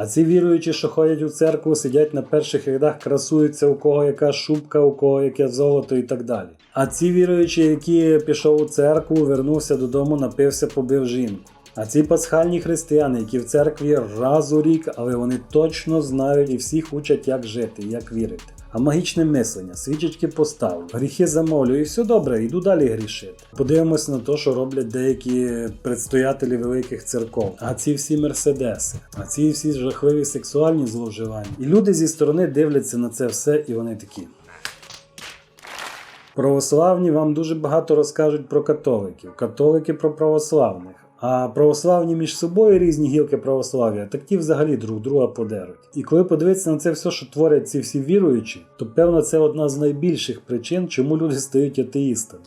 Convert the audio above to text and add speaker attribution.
Speaker 1: А ці віруючі, що ходять у церкву, сидять на перших рядах, красуються, у кого яка шубка, у кого яке золото і так далі. А ці віруючі, які пішов у церкву, вернувся додому, напився, побив жінку. А ці пасхальні християни, які в церкві раз у рік, але вони точно знають і всіх учать, як жити, як вірити. А магічне мислення, свічечки поставлю, гріхи замовлю, і все добре, йду далі грішити. Подивимося на те, що роблять деякі предстоятелі великих церков. А ці всі мерседеси, а ці всі жахливі сексуальні зловживання. І люди зі сторони дивляться на це все, і вони такі. Православні вам дуже багато розкажуть про католиків, католики про православних. А православні між собою різні гілки православ'я, так ті взагалі друг друга подеруть. І коли подивитися на це все, що творять ці всі віруючі, то певно це одна з найбільших причин, чому люди стають атеїстами.